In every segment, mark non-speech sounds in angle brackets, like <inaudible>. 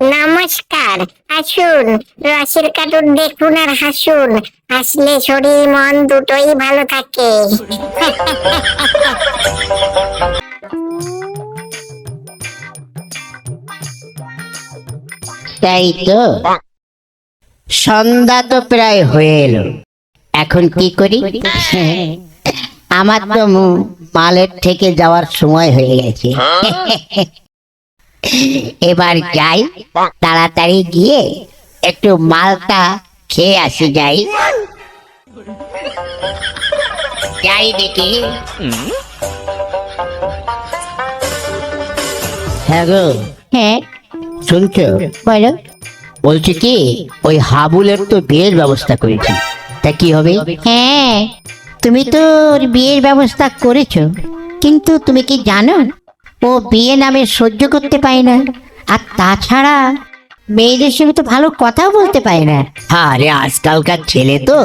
নমস্কার আসুন রসের কাটুর দেখুন আর হাসুন হাসলে শরীর মন দুটোই ভালো থাকে। তাই তো। সন্ধ্যা তো প্রায় হয়ে এলো। এখন কি করি? আমার তো মালের থেকে যাওয়ার সময় হয়ে গেছে। এবার যাই তাড়াতাড়ি গিয়ে একটু মালটা খেয়ে আসি যাই। যাই দেখি। হ্যাঁ গো। হ্যাঁ। শুনছো? বলো। বলছি কি ওই হাবুলের তো বিয়ের ব্যবস্থা করেছি। তা কি হবে? হ্যাঁ তুমি তো ওর বিয়ের ব্যবস্থা করেছ। কিন্তু তুমি কি জানো ও বিয়ে নামে সহ্য করতে পারে না। আর তাছাড়া মেয়েদের সঙ্গে তো ভালো কথা বলতে পারে না। আরে আজকালকার ছেলে তো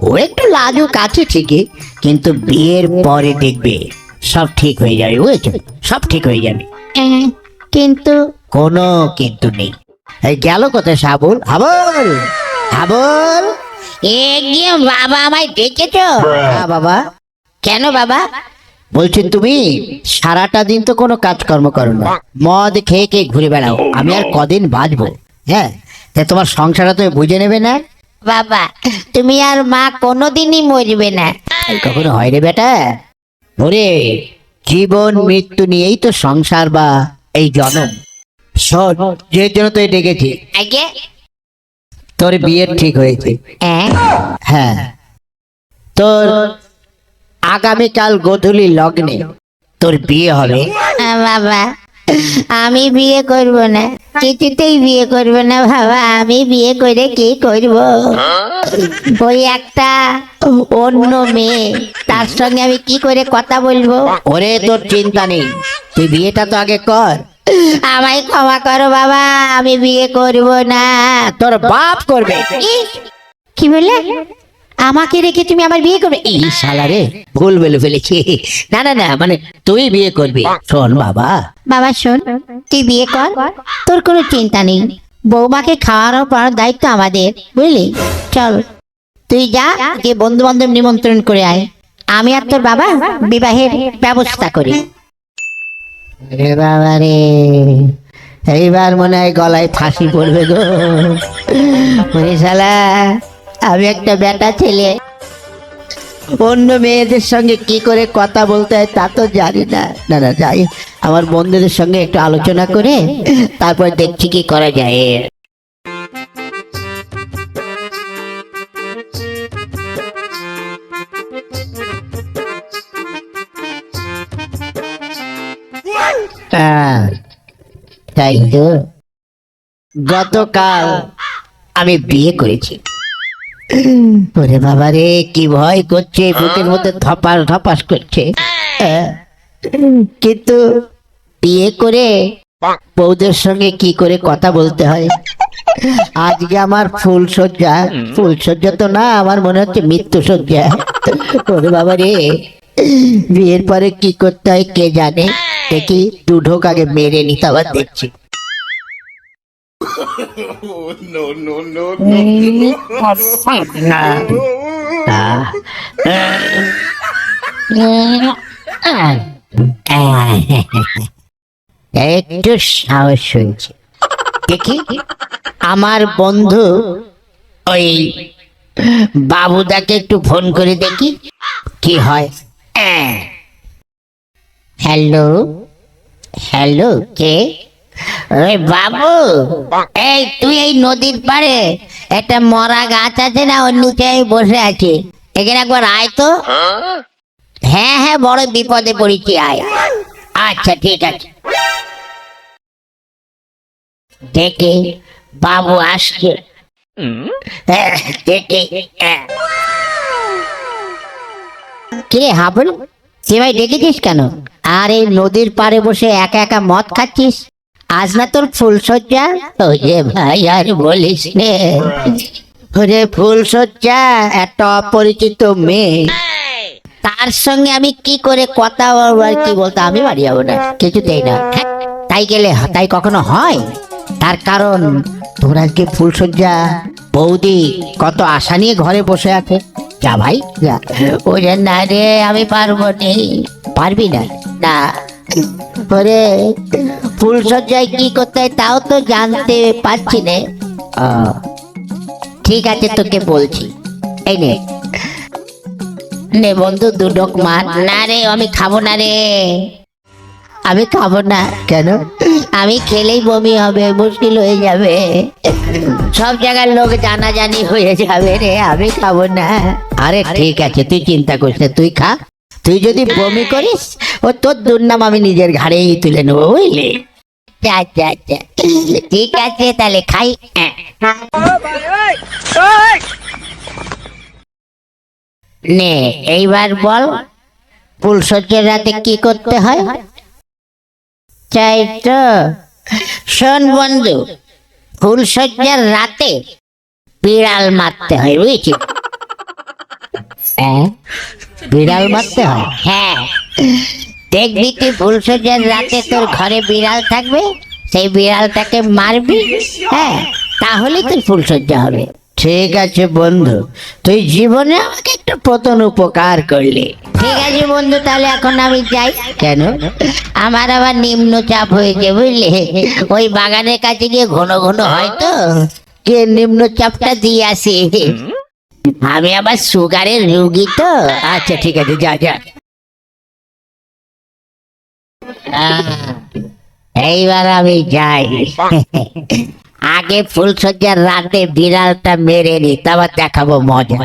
ও একটু লাজুক আছে ঠিকই কিন্তু বিয়ের পরে দেখবে সব ঠিক হয়ে যাবে বুঝেছ? সব ঠিক হয়ে যাবে। কিন্তু কোনো কিন্তু নেই। এই গেল কোথায় সাবুল? হাবল! হাবল! এ গিয়ে বাবা আমায় ডেকেছ হ্যাঁ বাবা। কেন বাবা? বলছি তুমি সারাটা দিন তো কোনো কাজকর্ম করো না। মদ খেয়ে খেয়ে ঘুরে বেড়াও। আমি আর কদিন বাঁচবো? হ্যাঁ তা তোমার সংসারটা তুমি বুঝে নেবে না? বাবা তুমি আর মা কোনোদিনই মরবে না। কখনো হয় রে বেটা। ওরে জীবন মৃত্যু নিয়েই তো সংসার বা এই জনম। শোন যে জন্য তুই ডেকেছি। আগে? তোর বিয়ে ঠিক হয়েছে। হ্যাঁ। তোর আগামীকাল গোধূলি লগ্নে। তোর বিয়ে হবে? বাবা আমি বিয়ে করব না। কিছুতেই বিয়ে করব না বাবা। আমি বিয়ে করে কি করব? ওই একটা অন্য মেয়ে তার সঙ্গে আমি কি করে কথা বলব? ওরে তোর চিন্তা নেই। তুই বিয়েটা তো আগে কর। আমায় ক্ষমা করো বাবা। আমি বিয়ে করব না। তোর বাপ করবে। কি বললে? আমাকে রেখে তুমি আমার বিয়ে করবে? এই শালা রে ভুল বলে ফেলেছি। না না না মানে তুই বিয়ে করবি। শোন বাবা। বাবা শোন তুই বিয়ে কর। তোর কোনো চিন্তা নেই। বৌমাকে খাওয়ানো পর দায়িত্ব আমাদের বুঝলি? চল তুই যা গিয়ে বন্ধু বান্ধব নিমন্ত্রণ করে আয়। আমি আর তোর বাবা বিবাহের ব্যবস্থা করি। রে বাবা রে এইবার মনে হয় গলায় ফাঁসি পড়বে গো। মানে শালা আমি একটা বেটা ছেলে। অন্য মেয়েদের সঙ্গে কি করে কথা বলতে হয় তা তো জানি না। না না যাই আমার বন্ধুদের সঙ্গে একটু আলোচনা করে তারপর দেখছি কি করা যায়। আহ, তাই তো। গতকাল আমি বিয়ে করেছি। ওরে বাবা রে, কি ভয় করছে? বুকের মধ্যে ধপাস ধপাস করছে। কিন্তু বিয়ে করে বউদের সঙ্গে কি করে কথা বলতে হয়? আজকে আমার ফুল সজ্জা ফুল সজ্জা তো না, আমার মনে হচ্ছে মৃত্যু সজ্জা ওরে বাবা রে, বিয়ের পরে কি করতে হয় কে জানে? দেখি দু ঢোক আগে মেরে নিতে আবার দেখছি। একটু সাহস হয়েছে দেখি, আমার বন্ধু ওই বাবুদাকে একটু ফোন করে দেখি, কি হয়। হ্যালো হ্যালো, কে? ওই বাবু, এই তুই এই নদীর পাড়ে একটা মরা গাছ আছে না, ওর নিচে বসে আছি। এখানে একবার আয় তো। হ্যাঁ হ্যাঁ বড় বিপদে পড়েছি, আয়। আচ্ছা ঠিক আছে। দেখে, বাবু আসছে। দেখে হ্যাঁ। হাবুল? সে ভাই ডেকেছিস কেন? আর এই নদীর পাড়ে বসে একা একা মদ খাচ্ছিস? আজ না তোর ফুল সজ্জা? ওই যে ভাই আর বলিস নে। ওরে ফুল সজ্জা একটা অপরিচিত মেয়ে। তার সঙ্গে আমি কি করে কথা বলব আর কি বলতো? আমি বাড়ি যাব না কিছুতেই না। হ্যাঁ, তাই গেলে তাই কখনো হয়? তার কারণ তোর আজকে ফুলসজ্জা বৌদি কত আশা নিয়ে ঘরে বসে আছে। যা ভাই যা। ওরে না রে আমি পারব নি। পারবি না? না। ওরে ফুলসজ্জায় কি করতে হয় তাও তো জানতে পারছি না। ঠিক আছে তোকে বলছি। এই নে। নে বন্ধু দুডক মার। না রে আমি খাব না রে। আমি খাব না। কেন? আমি খেলেই বমি হবে মুশকিল হয়ে যাবে। সব জায়গার লোক জানাজানি হয়ে যাবে রে আমি খাব না। আরে ঠিক আছে তুই চিন্তা করিস না। তুই খা। তুই যদি বমি করিস, ও তোর দুর্নাম আমি নিজের ঘাড়েই তুলে নেব, বুঝলি? ঠিক আছে, তাহলে খাই। নে, এইবার বল ফুলসজ্জার রাতে কি করতে হয়? চাই তো শোন বন্ধু ফুলসজ্জার রাতে বিড়াল মারতে হয় বুঝেছি? বিড়াল মারতে হয়? হ্যাঁ। দেখবি তুই ফুলসজ্জার রাতে তোর ঘরে বিড়াল থাকবে সেই বিড়ালটাকে মারবি হ্যাঁ? তাহলে তোর ফুলসজ্জা হবে। ঠিক আছে বন্ধু। তুই জীবনে আমাকে একটু প্রথম উপকার করলি। ঠিক আছে বন্ধু তাহলে এখন আমি যাই। কেন? আমার আবার নিম্ন চাপ হয়েছে বুঝলি? ওই বাগানের কাছে গিয়ে ঘন ঘন হয়তো যে নিম্ন চাপটা দিয়ে আসি? আমি আবার সুগারের রুগী তো। আচ্ছা ঠিক আছে, যা যা। এইবার আমি যাই। আগে ফুলসজ্জার রাতে বিড়ালটা মেরে নি, তারপর দেখাবো মজা।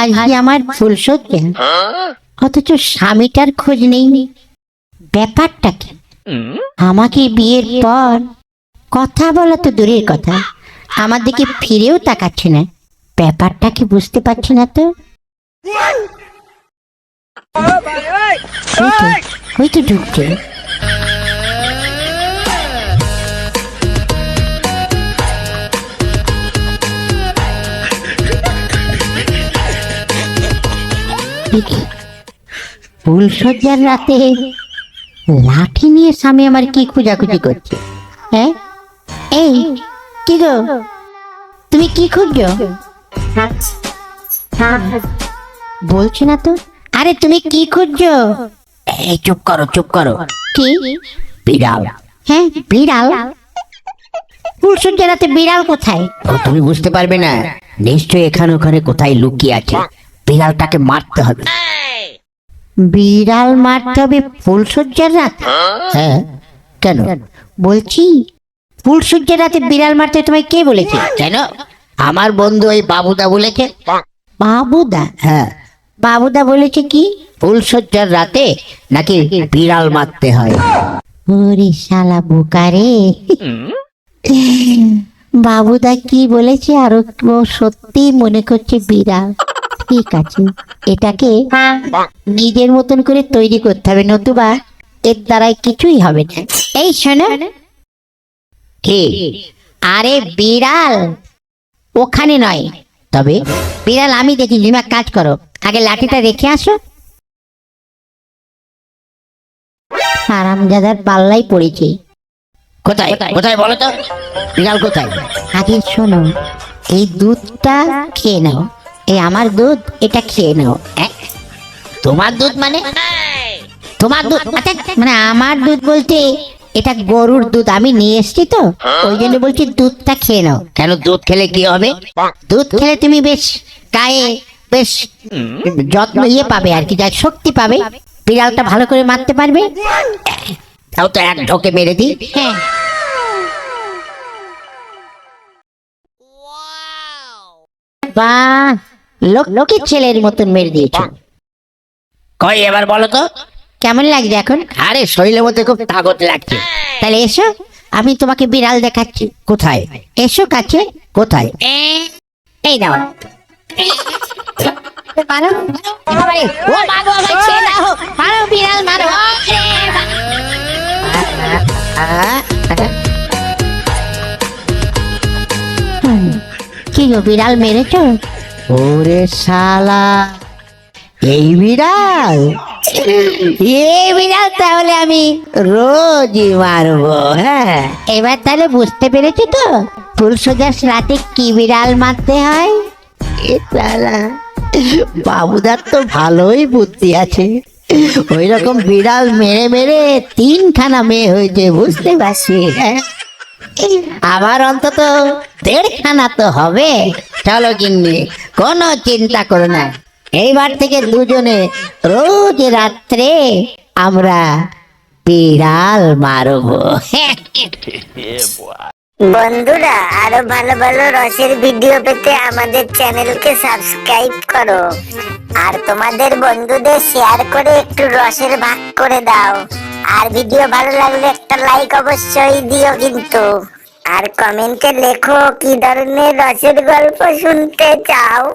আজ আমার ফুলসজ্জা? অথচ স্বামীটার খোঁজ নেই ব্যাপারটা কি? আমাকে বিয়ের পর কথা বলা তো দূরের কথা। আমার দিকে ফিরেও তাকাচ্ছে না। ব্যাপারটা কি বুঝতে পারছি না তো? ওই তো, ঢুকছে। ফুলসজ্জার রাতে লাঠি নিয়ে স্বামী আমার কি খোঁজাখুঁজি করছে? হ্যাঁ? এই কি গো? তুমি কি খুঁজছো? বলছি না তো। আরে তুমি কি খুঁজছো? এই চুপ করো চুপ করো। কি? বিড়াল। হ্যাঁ বিড়াল? ফুলসজ্জার রাতে বিড়াল কোথায়? তুমি বুঝতে পারবে না। নিশ্চয়ই এখানে ওখানে কোথায় লুকিয়ে আছে। বিড়ালটাকে মারতে হবে। বিড়াল মারতে হবে ফুলসজ্জার রাত। হ্যাঁ? কেন? বলছি ফুলসজ্জার রাতে বিড়াল মারতে তোমায় কে বলেছে কেন আমার বন্ধু ওই বাবুদা বলেছে। বাবুদা? হ্যাঁ। বাবুদা বলেছে কি ফুলসজ্জার রাতে নাকি বিড়াল মারতে হয়। ওরে শালা বোকারে। বাবুদা কি বলেছে আরও ও সত্যি মনে করছে বিড়াল। ঠিক আছে এটাকে নিজের মতন করে তৈরি করতে হবে নতুবা এর দ্বারাই কিছুই হবে না। এই শোনো। কি আরে বিড়াল ওখানে নয়। তবে বিড়াল আমি দেখি এক কাজ করো। আগে লাঠিটা রেখে আসো। আরামজাদার পাল্লাই পড়েছে। কোথায়? কোথায় বলো তো? বিড়াল কোথায়? আগে শোনো এই দুধটা খেয়ে নাও। এই আমার দুধ এটা খেয়ে নাও। তোমার দুধ মানে? তোমার দুধ আচ্ছা, মানে আমার দুধ বলতে এটা গরুর দুধ আমি নিয়ে এসেছি তো। ওই জন্য বলছি দুধটা খেয়ে নাও। কেন দুধ খেলে কি হবে? দুধ খেলে তুমি বেশ গায়ে বেশ যত্ন ইয়ে পাবে আর কি যা শক্তি পাবে। বিড়ালটা ভালো করে মারতে পারবে। তাও তো এক ঢোকে মেরে দিই। হ্যাঁ। বাহ! লোকের ছেলের মতন মেরে দিয়েছ। কই এবার বলো তো? কেমন লাগছে এখন? আরে শরীরের মধ্যে খুব তাগত লাগছে। তাহলে এসো আমি তোমাকে বিড়াল দেখাচ্ছি। কোথায়? এসো কাছে। কোথায়? এই দাও। মারো। ও মাগো আমার ছেড়ে মারো বিড়াল মারো। ওরে বা- হুম, কি গো বিড়াল মেরেছো? ওরে শালা এই বিড়াল এই বিড়াল তাহলে আমি রোজই মারবো হ্যাঁ? এবার তাহলে বুঝতে পেরেছি তো ফুলসজ্জার রাতে কি বিড়াল মারতে হয়? এ বাবুদার তো ভালোই বুদ্ধি আছে। ওই রকম বিড়াল মেরে মেরে তিনখানা মেয়ে হয়েছে বুঝতে পারছি হ্যাঁ? আমার অন্তত দেড়খানা তো হবে। চলো গিন্নি, কোনো চিন্তা করো না। এইবার থেকে দুজনে রোজ রাত্রে আমরা বিড়াল মারবো। বন্ধুরা, আরও ভালো ভালো রসের ভিডিও পেতে আমাদের চ্যানেলকে সাবস্ক্রাইব করো। আর তোমাদের বন্ধুদের শেয়ার করে একটু রসের ভাগ করে দাও। আর ভিডিও ভালো লাগলে একটা লাইক অবশ্যই দিও কিন্তু। আর কমেন্টে লেখো কি ধরনের রসের গল্প শুনতে চাও? <laughs>